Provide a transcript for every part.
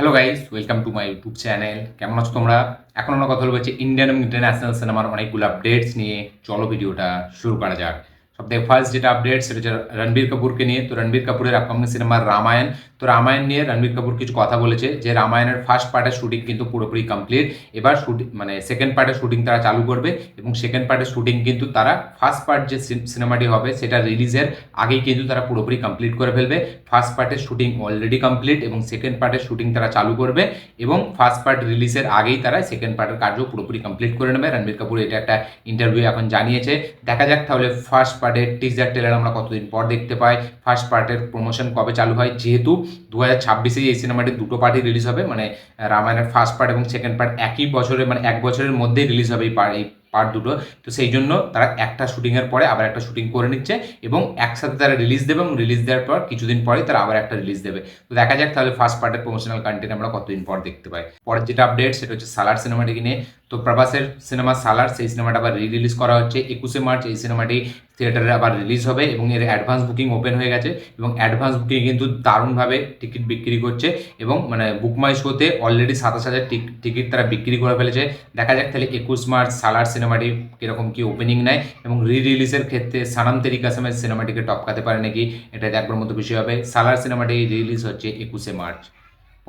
Hello guys welcome to my YouTube channel কেমন আছো তোমরা? এখন আমরা কথা বলব হচ্ছে ইন্ডিয়ান এবং ইন্টারন্যাশনাল সিনেমার অনেকগুলো আপডেটস নিয়ে। চলো ভিডিওটা শুরু করা যাক। সব থেকে ফার্স্ট যেটা আপডেট সেটা হচ্ছে রণবীর কাপুরকে নিয়ে তো রণবীর কাপুরের আপকামিং সিনেমা রামায়ণ তো রামায়ণ নিয়ে রণবীর কাপুর কিছু কথা বলেছে যে রামায়ণের ফার্স্ট পার্টের শুটিং কিন্তু পুরোপুরি কমপ্লিট এবার শুটিং মানে সেকেন্ড পার্টের শুটিং তারা চালু করবে এবং সেকেন্ড পার্টের শুটিং কিন্তু তারা ফার্স্ট পার্ট যে সিনেমাটি হবে, সেটা রিলিজের আগেই কিন্তু তারা পুরোপুরি কমপ্লিট করে ফেলবে। ফার্স্ট পার্টের শুটিং অলরেডি কমপ্লিট এবং সেকেন্ড পার্টের শুটিং তারা চালু করবে, এবং ফার্স্ট পার্ট রিলিজের আগেই তারা সেকেন্ড পার্টের কার্য পুরোপুরি কমপ্লিট করে নেবে। রণবীর কাপুর এটা একটা ইন্টারভিউ এখন জানিয়েছে। দেখা যাক তাহলে ফার্স্ট পার্টের টিজার টেলার আমরা কতদিন পর দেখতে পাই ফার্স্ট পার্টের প্রমোশন কবে চালু হয়, যেহেতু দু হাজার ছাব্বিশে এই সিনেমাটি দুটো পার্টি রিলিজ হবে মানে রামায়ণের ফার্স্ট পার্ট এবং সেকেন্ড পার্ট একই বছরে মানে এক বছরের মধ্যেই রিলিজ হবে এই পার্ট এই পার্ট দুটো। তো সেই জন্য তারা একটা শুটিংয়ের পরে আবার একটা শুটিং করে নিচ্ছে এবং একসাথে তারা রিলিজ দেবে এবং রিলিজ দেওয়ার পর কিছুদিন পরে তারা আবার একটা রিলিজ দেবে। তো দেখা যাক তাহলে ফার্স্ট পার্টের প্রমোশনাল কন্টেন্ট আমরা কতদিন পর দেখতে পাই। পরের যেটা আপডেট সেটা হচ্ছে সালার সিনেমাটিকে নিয়ে। তো প্রভাসের সিনেমা সালার, সেই সিনেমাটা আবার রি রিলিজ করা হচ্ছে একুশে মার্চ। এই সিনেমাটি থিয়েটারে আবার রিলিজ হবে এবং এর অ্যাডভান্স বুকিং ওপেন হয়ে গেছে এবং অ্যাডভান্স বুকিং কিন্তু দারুণভাবে টিকিট বিক্রি করছে এবং মানে বুক মাই শোতে অলরেডি সাতাশ হাজার টিকিট তারা বিক্রি করে ফেলেছে। দেখা যাক তাহলে একুশ মার্চ সালার সিনেমাটি কীরকম কি ওপেনিং নেয় এবং রি রিলিজের ক্ষেত্রে সানাম তেরি কাসমের সিনেমাটিকে টপকাতে পারে নাকি এটা দেখবার মতো বিষয় হবে। সালার সিনেমাটি রিলিজ হচ্ছে একুশে মার্চ।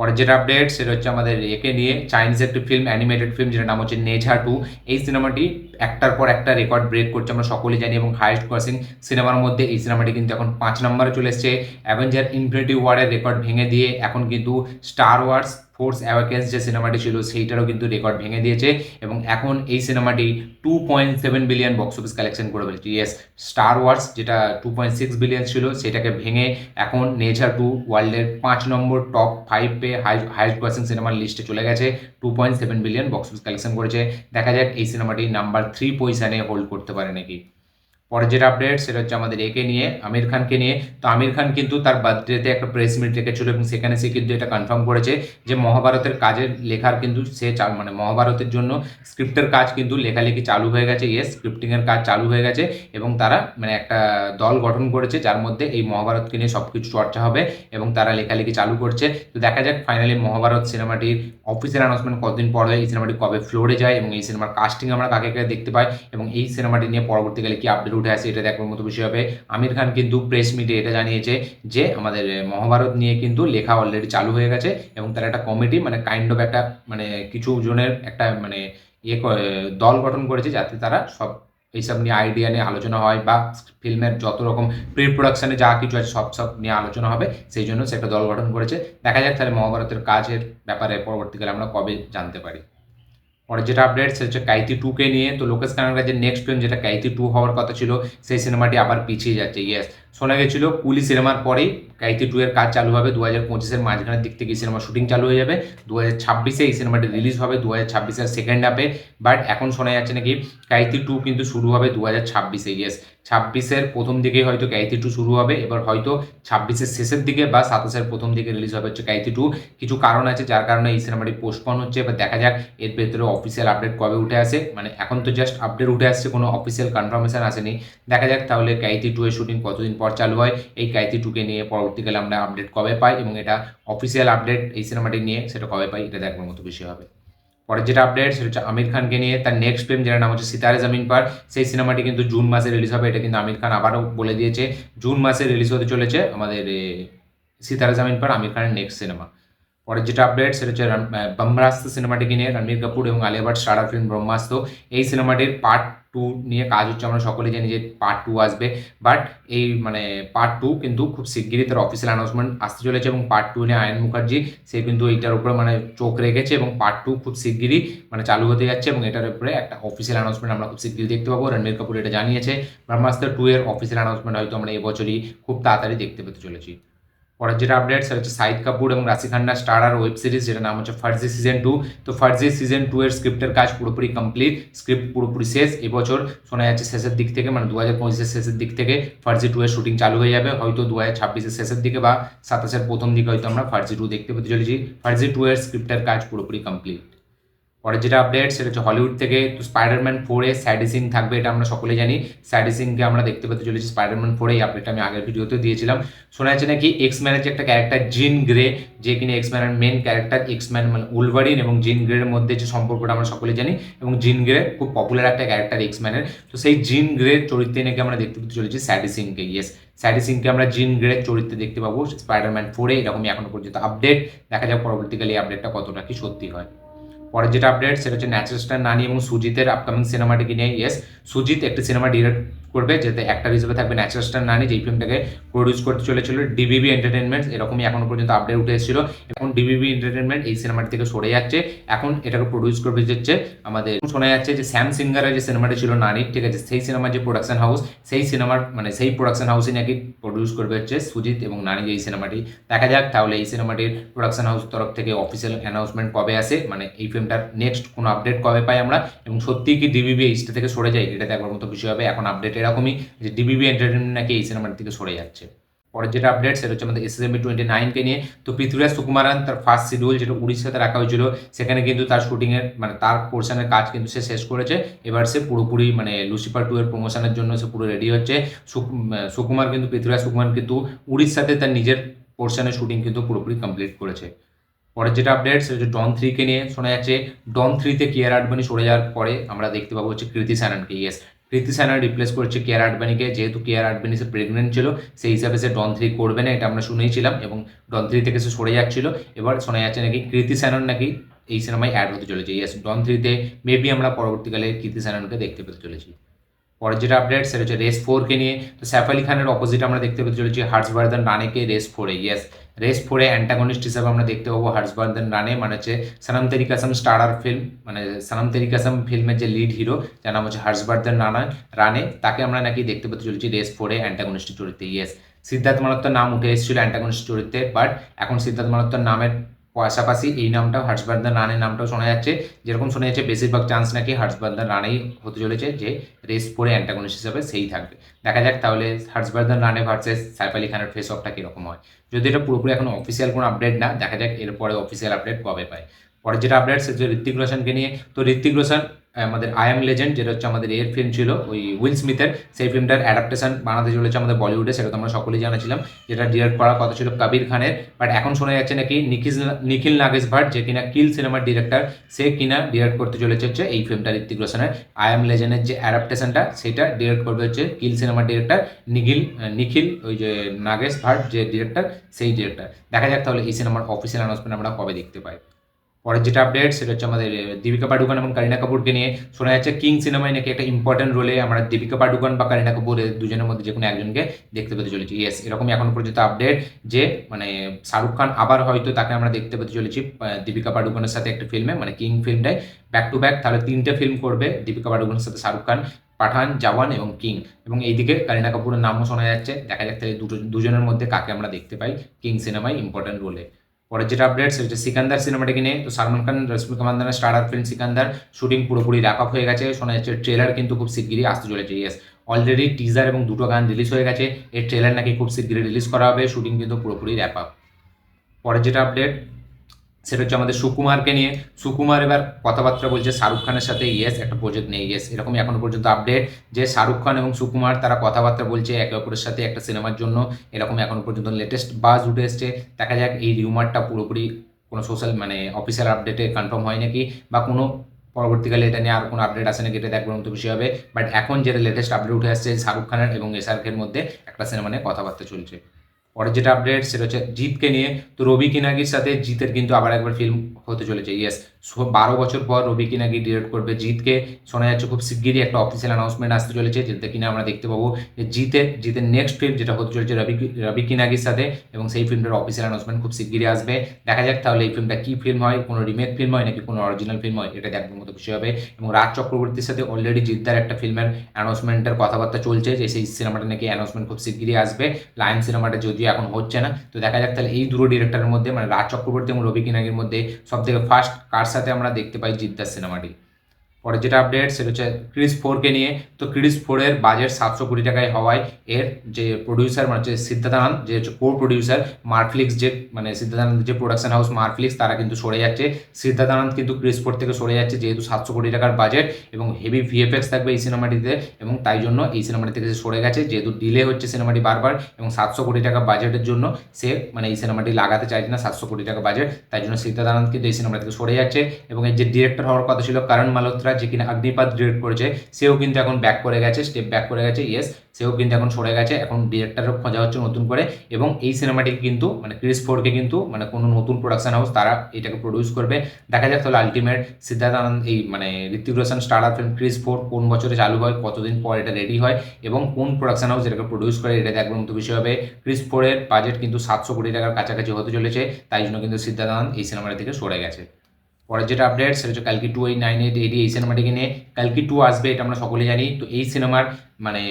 পরের যেটা আপডেট সেটা হচ্ছে আমাদের একে নিয়ে চাইনিজ একটি ফিল্ম অ্যানিমেটেড ফিল্ম যেটার নাম হচ্ছে নেঝা টু এই সিনেমাটি একটার পর একটা রেকর্ড ব্রেক করছে, আমরা সকলে জানি, এবং হাইস্ট ক্রসিং সিনেমার মধ্যে এই সিনেমাটি কিন্তু এখন পাঁচ নম্বরে চলে এসছে। অ্যাভেঞ্জার ইনফিনিটি ওয়ারের রেকর্ড ভেঙে দিয়ে এখন কিন্তু স্টার ওয়ার্স ফোর্স অ্যাওয়াকেন্স যে সিনেমাটি ছিল, সেইটারও কিন্তু রেকর্ড ভেঙে দিয়েছে এবং এখন এই সিনেমাটি two point seven billion box office collection করে ফেলেছে। ইয়েস স্টার ওয়ার্স যেটা টু পয়েন্ট সিক্স বিলিয়ন ছিল, সেটাকে ভেঙে এখন নেচার টু ওয়ার্ল্ডের পাঁচ নম্বর টপ ফাইভ পে হাই হাইস্ট ক্রসিং সিনেমার লিস্টে চলে গেছে two point seven billion box office collection করেছে। দেখা যাক এই সিনেমাটি নাম্বার থ্রি পজিশানে হোল্ড করতে পারে নাকি। পরের যেটা আপডেট সেটা হচ্ছে আমাদের একে নিয়ে, আমির খানকে নিয়ে। তো আমির খান কিন্তু তার বার্থডেতে একটা প্রেস মিট রেখেছিল এবং সেখানে সে কিন্তু এটা কনফার্ম করেছে যে মহাভারতের কাজের লেখার কিন্তু সে মানে মহাভারতের জন্য স্ক্রিপ্টের কাজ কিন্তু লেখালেখি চালু হয়ে গেছে ইয়ে স্ক্রিপ্টিংয়ের কাজ চালু হয়ে গেছে এবং তারা মানে একটা দল গঠন করেছে যার মধ্যে এই মহাভারতকে নিয়ে সব কিছু চর্চা হবে এবং তারা লেখালেখি চালু করছে। তো দেখা যাক ফাইনালি মহাভারত সিনেমাটির অফিসিয়াল অ্যানাউন্সমেন্ট কতদিন পর হয়, এই সিনেমাটি কবে ফ্লোরে যায় এবং এই সিনেমার কাস্টিং আমরা কাকে কাকে দেখতে পাই এবং এই সিনেমাটি নিয়ে পরবর্তীকালে কি আপডেট উঠে আসে, এটা দেখার মতো বিষয় হবে। আমির খান কিন্তু প্রেস মিটে এটা জানিয়েছে যে, আমাদের মহাভারত নিয়ে কিন্তু লেখা অলরেডি চালু হয়ে গেছে এবং তার একটা কমিটি মানে কাইন্ড অফ একটা মানে কিছু জনের একটা মানে ইয়ে দল গঠন করেছে যাতে তারা সব এইসব নিয়ে আইডিয়া নিয়ে আলোচনা হয় বা ফিল্মের যত রকম প্রি প্রোডাকশানে যা কিছু আছে সব সব নিয়ে আলোচনা হবে, সেই জন্য সে একটা দল গঠন করেছে। দেখা যাক তাহলে মহাভারতের কাজের ব্যাপারে পরবর্তীকালে আমরা কবে জানতে পারি। পরে যেটা আপডেট সেটা হচ্ছে কাইতি টুকে নিয়ে। তো লোকেশ যে নেক্সট ফিল্ম যেটা কাইতি টু হওয়ার কথা ছিল, সেই সিনেমাটি আবার পিছিয়ে যাচ্ছে ইয়েস শোনা গেছিল কুলি সিনেমার পরেই কাইতি টু এর কাজ চালু হবে দু হাজার পঁচিশের মাঝখানের দিক থেকে সিনেমা শুটিং চালু হয়ে যাবে। দু হাজার ছাব্বিশে এই সিনেমাটি রিলিজ হবে দু হাজার ছাব্বিশের সেকেন্ড হাফে বাট এখন শোনা যাচ্ছে নাকি কাইতি টু কিন্তু শুরু হবে দু হাজার ছাব্বিশে ইয়েস ছাব্বিশের প্রথম দিকেই হয়তো কাইতি টু শুরু হবে, এবার হয়তো ছাব্বিশের শেষের দিকে বা সাতাশের প্রথম দিকে রিলিজ হবে হচ্ছে কাইতি টু কিছু কারণ আছে যার কারণে এই সিনেমাটি পোস্টপন হচ্ছে, এবার দেখা যাক এর ভেতরে অফিসিয়াল আপডেট কবে উঠে আসে। মানে এখন তো জাস্ট আপডেট উঠে আসছে, কোনো অফিসিয়াল কনফার্মেশন আসেনি। দেখা যাক তাহলে কাইতি টু এর শুটিং কতদিন পর চালু হয়, এই কাইতি টুকে নিয়ে পরবর্তীকালে আমরা আপডেট কবে পাই এবং এটা অফিসিয়াল আপডেট এই সিনেমাটি নিয়ে সেটা কবে পাই, এটা দেখবার মতো বিষয় হবে। পরের যেটা আপডেট সেটা হচ্ছে আমির খানকে নিয়ে। তার নেক্সট ফিল্ম যেটার নাম হচ্ছে সিতারে জামিন পার, সেই সিনেমাটি কিন্তু জুন মাসে রিলিজ হবে, এটা কিন্তু আমির খান আবারও বলে দিয়েছে। জুন মাসে রিলিজ হতে চলেছে আমাদের সিতারে জামিন পার, আমির খানের নেক্সট সিনেমা পরের যেটা আপডেট সেটা হচ্ছে ব্রহ্মাস্ত্র সিনেমাটিকে নিয়ে, রণবীর কাপুর এবং আলিয়া ভাট স্টারার ফিল্ম ব্রহ্মাস্ত্র। এই সিনেমাটির পার্ট টু নিয়ে কাজ হচ্ছে, আমরা সকলে জানি যে পার্ট টু আসবে। বাট এই মানে পার্ট টু কিন্তু খুব শিগগিরই তার অফিসিয়াল অ্যানাউন্সমেন্ট আসতে চলেছে এবং পার্ট টু নিয়ে আয়ন মুখার্জি, সে কিন্তু এইটার উপরে মানে চোখ রেখেছে এবং পার্ট টু খুব শিগগিরই মানে চালু হতে যাচ্ছে এবং এটার উপরে একটা অফিসিয়াল অ্যানাউন্সমেন্ট আমরা খুব শিগগিরই দেখতে পাবো। রণবীর কাপুর এটা জানিয়েছে। ব্রহ্মাস্ত্র টু এর অফিসিয়াল অ্যানাউন্সমেন্ট হয়তো আমরা এবছরই খুব তাড়াতাড়ি দেখতে পেতে চলেছি। পরের যেটা আপডেট সেটা হচ্ছে সাইদ কাপুর এবং রাশি খান্না স্টার আর ওয়েব সিরিজ যেটা নাম হচ্ছে ফার্জি সিজন টু তো ফার্জি সিজন টু এর স্ক্রিপ্টের কাজ পুরোপুরি কমপ্লিট স্ক্রিপ্ট পুরোপুরি শেষ। এবছর শোনা যাচ্ছে শেষের দিক থেকে মানে দু হাজার পঁচিশের শেষের দিক থেকে ফার্জি টু এর শুটিং চালু হয়ে যাবে। হয়তো দু হাজার ছাব্বিশের শেষের দিকে বা সাতাশের প্রথম দিকে হয়তো আমরা ফার্জি টু দেখতে পেতে চলেছি। ফার্জি টু এর স্ক্রিপ্টের কাজ পুরোপুরি কমপ্লিট পরে যেটা আপডেট সেটা হচ্ছে হলিউড থেকে তো স্পাইডারম্যান ফোরে স্যাডিসিং থাকবে, এটা আমরা সকলে জানি। স্যাডিসিংকে আমরা দেখতে পেতে চলেছি স্পাইডারম্যান ফোরে এই আপডেটটা আমি আগের ভিডিওতে দিয়েছিলাম। শোনা যাচ্ছে নাকি এক্স ম্যানের যে একটা ক্যারেক্টার জিন গ্রে যে কিনা এক্স ম্যানের মেন ক্যারেক্টার এক্স ম্যান মানে উলভারিন এবং জিন গ্রের মধ্যে যে সম্পর্কটা আমরা সকলে জানি, এবং জিন গ্রে খুব পপুলার একটা ক্যারেক্টার এক্স ম্যানের তো সেই জিন গ্রে চরিত্রে নাকি আমরা দেখতে পেতে চলেছি স্যাডিসিংকে ইয়েস স্যাডিসিংকে আমরা জিন গ্রে চরিত্রে দেখতে পাবো স্পাইডারম্যান ফোরে এরকমই এখনও পর্যন্ত আপডেট দেখা যাক পরবর্তীকালে এই আপডেটটা কতটা কি সত্যি হয়। পরের যেটা আপডেট সেটা হচ্ছে ন্যাচারাল স্টার নানি এবং সুজিতের আপকামিং সিনেমাটিকে নিয়ে ইয়েস সুজিত একটি সিনেমা ডিরেক্ট করবে, যেতে একটা হিসেবে থাকবে ন্যাচারাল স্টার নানি যেই ফিল্মটাকে প্রডিউস করতে চলেছিল ডিবিবি এন্টারটেনমেন্ট এরকমই এখনও পর্যন্ত আপডেট উঠে এসেছিল। এখন ডিবিবি এন্টারটেনমেন্ট এই সিনেমাটি থেকে সরে যাচ্ছে। এখন এটাকে প্রডিউস করবে হচ্ছে আমাদের, শোনা যাচ্ছে যে স্যাম সিঙ্গারের যে সিনেমাটি ছিল নানি ঠিক আছে, সেই সিনেমার যে প্রোডাকশন হাউস সেই সিনেমার মানে সেই প্রোডাকশন হাউসই নাকি প্রডিউস করবে হচ্ছে সুজিত এবং নানি যে এই সিনেমাটি দেখা যাক, তাহলে এই সিনেমাটির প্রোডাকশন হাউস তরফ থেকে অফিসিয়াল অ্যানাউন্সমেন্ট কবে আসে মানে এই ফিল্মটার নেক্সট কোনো আপডেট কবে পাই আমরা? এবং সত্যিই কি ডিবিবি এইচটা থেকে সরে যায়, এটা দেখবার মতো বিষয় হবে, এখন আপডেট এরকমই যে ডিবিবি এন্টারটেনমেন্ট নাকি এই সিনেমার থেকে সরে যাচ্ছে। পরের যেটা আপডেট সেটা হচ্ছে আমাদের এসএসএমবি টোয়েন্টি নাইনকে নিয়ে। তো পৃথ্বীরাজ সুকুমারান তার ফার্স্ট শিডিউল যেটা উড়িষ্যাতে রাখা হয়েছিল, সেখানে কিন্তু তার শুটিংয়ের মানে তার পোর্শনের কাজ কিন্তু সে শেষ করেছে। এবার সে পুরোপুরি মানে লুসিফার টু এর প্রমোশনের জন্য সে পুরো রেডি হচ্ছে। সুক- সুকুমার কিন্তু, পৃথ্বীরাজ সুকুমার কিন্তু উড়িষ্যাতে তার নিজের পোর্শনের শুটিং কিন্তু পুরোপুরি কমপ্লিট করেছে। পরের যেটা আপডেট সেটা হচ্ছে ডন থ্রিকে নিয়ে শোনা যাচ্ছে। ডন থ্রিতে কেয়ার আডবানি সরে যাওয়ার পরে আমরা দেখতে পাবো হচ্ছে কৃতি স্যাননকে ইয়েস কৃতি স্যানন রিপ্লেস করছে কেয়ার আডবানিকে যেহেতু কেয়ার আডবানি সে প্রেগনেন্ট ছিল, সেই হিসাবে সে ডন থ্রি করবে না, এটা আমরা শুনেইছিলাম এবং ডন থ্রি থেকে সে সরে যাচ্ছিল। এবার শোনা যাচ্ছে নাকি কৃতি স্যানন নাকি এই সিনেমায় অ্যাড হতে চলেছে। ইয়াস ডন থ্রিতে মেবি আমরা পরবর্তীকালে কৃতি স্যাননকে দেখতে পেতে চলেছি। পরের যেটা আপডেট সেটা হচ্ছে রেস ফোরকে নিয়ে। তো স্যাফ আলী খানের অপোজিট আমরা দেখতে পেতে চলেছি হার্সবার্ধন রানেকে রেস ফোরে ইয়েস রেস ফোরে অ্যান্টাগনিস্ট হিসাবে আমরা দেখতে পাবো হার্সবার্ধন রানে মানে হচ্ছে সানাম তেরি কাসম স্টারার ফিল্ম মানে সানাম তেরি কাসম ফিল্মের যে লিড হিরো যার নাম হচ্ছে হার্সবার্ধন রানা রানে তাকে আমরা নাকি দেখতে পেতে চলেছি রেস ফোরে অ্যান্টাগনিস্ট চরিত্রে। ইয়েস সিদ্ধার্থ মালত্তর নাম উঠে এসেছিল অ্যান্টাগনিস্ট চরিত্রে বাট এখন সিদ্ধার্থ মালত্তর নামের পাশাপাশি এই নামটাও হর্ষবর্ধন রানের নামটাও শোনা যাচ্ছে। যেরকম শোনা যাচ্ছে, বেশিরভাগ চান্স নাকি হর্ষবর্ধন রানেই হতে চলেছে যে রেস পরে অ্যান্টাগনিস্ট হিসাবে সেই থাকবে। দেখা যাক তাহলে হর্ষবর্ধন রানে ভার্সেস সাইফ আলী খানের ফেস অফটা কীরকম হয়। যদি এটা পুরোপুরি এখন অফিসিয়াল কোনো আপডেট না, দেখা যাক এরপরে অফিসিয়াল আপডেট কবে পায়। পরে যেটা আপডেট হচ্ছে ঋত্বিক রোশনকে নিয়ে। তো ঋত্বিক রোশন আমাদের আই এম লেজেন্ড যেটা হচ্ছে আমাদের এর ফিল্ম ছিল, ওই উইল স্মিথের সেই ফিল্মটার অ্যাডাপ্টেশন বানাতে চলেছে আমাদের বলিউডে সেটা তো আমরা সকলেই জানাছিলাম। যেটা ডিরেক্ট করার কথা ছিল কবির খানের বাট এখন শোনা যাচ্ছে নাকি নিখিল নিখিল নাগেশ ভাট যে কিনা কিল সিনেমার ডিরেক্টর সে কিনা ডিরেক্ট করতে চলেছে হচ্ছে এই ফিল্মটা ঋত্বিক রোশনের। আই এম লেজেন্ডের যে অ্যাডাপ্টেশনটা সেটা ডিরেক্ট করবে হচ্ছে কিল সিনেমার ডিরেক্টর নিখিল নিখিল ওই যে নাগেশ ভাট যে ডিরেক্টর সেই ডিরেক্টর দেখা যাক তাহলে এই সিনেমার অফিসিয়াল অ্যানাউন্সমেন্ট আমরা কবে দেখতে পাই। পরের যেটা আপডেট সেটা হচ্ছে আমাদের দীপিকা পাডুকন এবং কারিনা কাপুরকে নিয়ে শোনা যাচ্ছে কিং সিনেমায় নাকি একটা ইম্পর্টেন্ট রোলে আমরা দীপিকা পাডুকন বা কারিনা কাপুর দুজনের মধ্যে যে কোনো একজনকে দেখতে পেতে চলেছি। ইয়েস এরকমই এখনও পর্যন্ত আপডেট যে মানে শাহরুখ খান আবার হয়তো তাকে আমরা দেখতে পেতে চলেছি দীপিকা পাডুকনের সাথে একটা ফিল্মে মানে কিং ফিল্মটায় ব্যাক টু ব্যাক তাহলে তিনটে ফিল্ম করবে দীপিকা পাডুকনের সাথে শাহরুখ খান, পাঠান, জাওয়ান এবং কিং এবং এইদিকে কারিনা কাপুরের নামও শোনা যাচ্ছে। দেখা তাহলে দুটো, দুজনের মধ্যে কাকে আমরা দেখতে পাই কিং সিনেমায় ইম্পর্টেন্ট রোলে পরের যেটা আপডেট সেটা সিকান্দার সিনেমাটিকে নিয়ে। তো সালমান খান রশ্মিকা মান্দানের স্টার্টার ফিল্ম সিকান্দার শুটিং পুরোপুরি র্যাপ আপ হয়ে গেছে। শোনা যাচ্ছে ট্রেলার কিন্তু খুব শিগগিরই আসতে চলেছে ইয়েস অলরেডি টিজার এবং দুটো গান রিলিজ হয়ে গেছে। এর ট্রেলার নাকি খুব শিগগিরই রিলিজ করা হবে শুটিং কিন্তু পুরোপুরি র্যাপ আপ পরের যেটা আপডেট সেটা হচ্ছে আমাদের সুকুমারকে নিয়ে। সুকুমার এবার কথাবার্তা বলছে শাহরুখ খানের সাথে, ইয়েস, একটা প্রজেক্ট নেই, ইয়েস। এরকমই এখনও পর্যন্ত আপডেট যে শাহরুখ খান এবং সুকুমার তারা কথাবার্তা বলছে একে অপরের সাথে একটা সিনেমার জন্য। এরকম এখনও পর্যন্ত লেটেস্ট বাজ উঠে এসছে। দেখা যাক এই রিউমারটা পুরোপুরি কোনো সোশ্যাল মানে অফিসিয়াল আপডেটে কনফার্ম হয় নাকি বা কোনো পরবর্তীকালে এটা নিয়ে আর কোনো আপডেট আসে নাকি এটা দেখবার মতো বিষয় হবে। বাট এখন যেটা লেটেস্ট আপডেট উঠে আসছে শাহরুখ খানের এবং এসআরকের মধ্যে একটা সিনেমা নিয়ে কথাবার্তা চলছে। পরের যেটা আপডেট সেটা হচ্ছে জিতকে নিয়ে। তো রবি কিনাগির সাথে জিতের কিন্তু আবার একবার ফিল্ম হতে চলেছে ইয়েস বারো বছর পর রবি কিনাগি ডিরেক্ট করবে জিতকে শোনা যাচ্ছে খুব শিগগিরই একটা অফিসিয়াল অ্যানাউন্সমেন্ট আসতে চলেছে, যেটা কিনা আমরা দেখতে পাবো যে জিতের জিতের নেক্সট ফিল্ম যেটা হতে চলেছে রবি রবি কিনাগির সাথে এবং সেই ফিল্মটার অফিসিয়াল অ্যানাউন্সমেন্ট খুব শিগগিরই আসবে। দেখা যাক তাহলে এই ফিল্মটা কি ফিল্ম হয়, কোনো রিমেক ফিল্ম হয় নাকি কোনো অরিজিনাল ফিল্ম হয়, এটা দেখবার মতো বিষয় হবে। এবং রাজ চক্রবর্তীর সাথে অলরেডি জিদ্দার একটা ফিল্মের অ্যানাউন্সমেন্টের কথাবার্তা চলছে, যে সেই সিনেমাটা নাকি অ্যানাউন্সমেন্ট খুব শিগগিরই আসবে। লায়ন সিনেমাটা যদিও এখন হচ্ছে না। তো দেখা যাক তাহলে এই দুটো ডিরেক্টরের মধ্যে মানে রাজ চক্রবর্তী এবং রবি কিনাগির মধ্যে সব থেকে ফার্স্ট কার সাথে আমরা দেখতে পাই জিদ্দার সিনেমাটি। পরে যেটা আপডেট সেটা হচ্ছে ক্রিস ফোরকে নিয়ে। তো ক্রিস ফোরের বাজেট সাতশো কোটি টাকায় হওয়ায় এর যে প্রডিউসার মানে হচ্ছে সিদ্ধার্থানন্দ যে হচ্ছে কো প্রডিউসার মার্ফ্লিক্স যে মানে সিদ্ধার্থানন্দ যে প্রোডাকশন হাউস মার্ফ্লিক্স তারা কিন্তু সরে যাচ্ছে। সিদ্ধার্থানন্দ কিন্তু ক্রিস ফোর থেকে সরে যাচ্ছে, যেহেতু সাতশো কোটি টাকার বাজেট এবং হেভি ভিএফএক্স থাকবে এই সিনেমাটিতে এবং তাই জন্য এই সিনেমাটি থেকে সরে গেছে, যেহেতু ডিলে হচ্ছে সিনেমাটি বারবার এবং সাতশো কোটি টাকা বাজেটের জন্য সে মানে এই সিনেমাটি লাগাতে চাইছে না সাতশো কোটি টাকা বাজেট তাই জন্য সিদ্ধার্থানন্দ কিন্তু এই সিনেমাটি থেকে সরে যাচ্ছে। এবং এর যে ডিরেক্টর হওয়ার কথা ছিল কারণ মালোত্রা যে কিনা অগ্নিপাত ডিরেক্ট করেছে, সেও কিন্তু এখন ব্যাক করে গেছে স্টেপ ব্যাক করে গেছে ইয়েস সেও কিন্তু এখন সরে গেছে, এখন ডিরেক্টরও খোঁজা হচ্ছে নতুন করে এবং এই সিনেমাটি কিন্তু মানে ক্রিস ফোরকে কিন্তু মানে কোনো নতুন প্রোডাকশন হাউস তারা এটাকে প্রডিউস করবে। দেখা যাক তাহলে আলটিমেট সিদ্ধার্থ আনন্দ এই মানে Hrithik Roshan star film Krrish four কোন বছরে চালু হয়, কতদিন পর এটা রেডি হয় এবং কোন প্রোডাকশন হাউস এটাকে প্রডিউস করে, এটা দেখবার মতো বিষয় হবে। ক্রিস ফোরের বাজেট কিন্তু সাতশো কোটি টাকার কাছাকাছি হতে চলেছে, তাই জন্য কিন্তু সিদ্ধার্থ আনন্দ এই সিনেমাটা থেকে সরে গেছে। পরের যেটা আপডেট সেটা হচ্ছে কালকি টু এই নাইন এইট এইটি এই সিনেমাটিকে নিয়ে কালকি টু আসবে, এটা আমরা সকলে জানি। তো এই সিনেমার মানে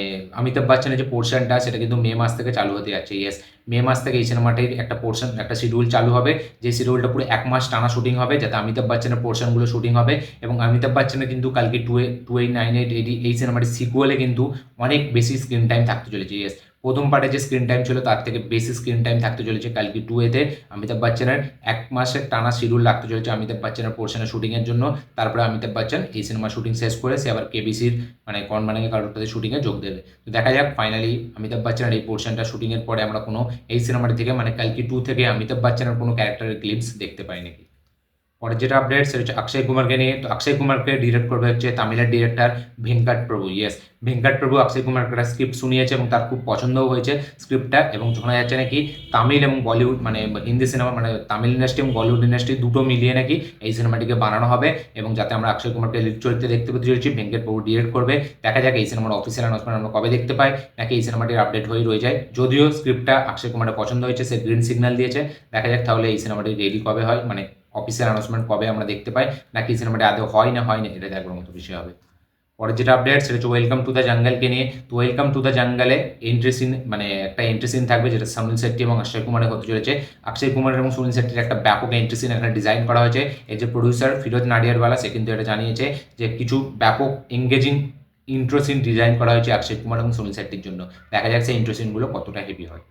অমিতাভ বচ্চনের যে পোর্শনটা সেটা কিন্তু মে মাস থেকে চালু হতে যাচ্ছে ইয়েস মে মাস থেকে এই সিনেমাটির একটা পোর্শন একটা শিডিউল চালু হবে, যে শিডিউলটা পুরো এক মাস টানা শুটিং হবে, যাতে অমিতাভ বচ্চনের পোর্শনগুলো শুটিং হবে। এবং অমিতাভ বচ্চনের কিন্তু কালকে টু এ two eight nine eight eighty এই সিনেমাটির সিকুয়েলে কিন্তু অনেক বেশি স্ক্রিন টাইম থাকতে চলেছে ইয়েস প্রথম পার্টে যে স্ক্রিন টাইম ছিল, তার থেকে বেশি স্ক্রিন টাইম থাকতে চলেছে কালকে টু এতে অমিতাভ বচ্চনের। এক মাসের টানা শিডিউল লাগতে চলেছে অমিতাভ বচ্চনের পোর্শনের শুটিংয়ের জন্য। তারপরে অমিতাভ বচ্চন এই সিনেমা শুটিং শেষ করে সে আবার কেবিসির মানে কন মানে কারোরটাতে শুটিংয়ে যোগ দেবে। তো দেখা যাক ফাইনালি অমিতাভ বচ্চনের এই পোর্শনটা শুটিংয়ের পরে আমরা কোনো এই সিনেমাটি থেকে মানে কালকি টু থেকে অমিতাভ বচ্চনের কোনো ক্যারেক্টারের ক্লিপস দেখতে পাই নাকি। পরে যেটা আপডেট সেটা হচ্ছে অক্ষয় কুমারকে নিয়ে তো অক্ষয় কুমারকে ডিরেক্ট করবে হচ্ছে তামিলের ডিরেক্টর ভেঙ্কট প্রভু ইয়েস ভেঙ্কট প্রভু অক্ষয় কুমারকে একটা স্ক্রিপ্ট শুনিয়েছে এবং তার খুব পছন্দও হয়েছে স্ক্রিপ্টটা এবং শোনা যাচ্ছে নাকি তামিল এবং বলিউড মানে হিন্দি সিনেমা মানে তামিল ইন্ডাস্ট্রি এবং বলিউড ইন্ডাস্ট্রি দুটো মিলিয়ে নাকি এই সিনেমাটিকে বানানো হবে এবং যাতে আমরা অক্ষয় কুমারকে লিড চরিত্রে দেখতে পেতে চলেছি ভেঙ্কট প্রভু ডিরেক্ট করবে দেখা যাক এই সিনেমার অফিসিয়াল অ্যানাউন্সমেন্ট আমরা কবে দেখতে পাই নাকি এই সিনেমাটির আপডেট হয়ে রয়ে যায় যদিও স্ক্রিপ্টটা অক্ষয় কুমারের পছন্দ হয়েছে সে গ্রিন সিগন্যাল দিয়েছে দেখা যাক তাহলে এই সিনেমাটি রেডি কবে হয় মানে অফিসিয়াল অ্যানাউন্সমেন্ট কবে আমরা দেখতে পাই, নাকি সিনেমাটা আদৌ হয় না হয় না, এটা দেখবার মতো বিষয় হবে। পরের যেটা আপডেট সেটা হচ্ছে ওয়েলকাম টু দ্য জাঙ্গালকে নিয়ে। তো ওয়েলকাম টু দ্য জাঙ্গালে এন্ট্রি সিন মানে একটা এন্ট্রি সিন থাকবে, যেটা সুনীল শেট্টি এবং অক্ষয় কুমারের হতে চলেছে। অক্ষয় কুমার এবং সুনীল শেট্টির একটা ব্যাপক এন্ট্রি সিন এখানে ডিজাইন করা হয়েছে। এই যে প্রডিউসার ফিরোজ নাডিয়ারওয়ালা, সে কিন্তু এটা জানিয়েছে যে কিছু ব্যাপক এঙ্গেজিং ইন্ট্রো সিন ডিজাইন করা হয়েছে অক্ষয় কুমার এবং সুনীল শেট্টির জন্য। দেখা সেই ইন্ট্রো সিনগুলো কতটা হেভি হয়।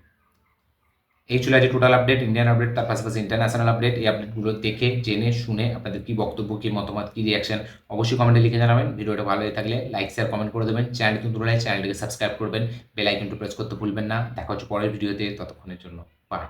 এই চলে আছে টোটাল আপডেট ইন্ডিয়ান আপডেট তার পাশাপাশি ইন্টারন্যাশনাল আপডেট এই আপডেটগুলো দেখে, জেনে, শুনে আপনাদের কী বক্তব্য, কী মতামত, কী রিয়াকশন অবশ্যই কমেন্টে লিখে জানাবেন। ভিডিওটা ভালো হয়ে থাকলে লাইক শেয়ার কমেন্ট করে দেবেন। চ্যানেল কিন্তু চ্যানেলটিকে সাবস্ক্রাইব করবেন। বেল আইকনটি প্রেস করতে ভুলবেন না। দেখা হচ্ছে পরের ভিডিওতে, ততক্ষণের জন্য। বাই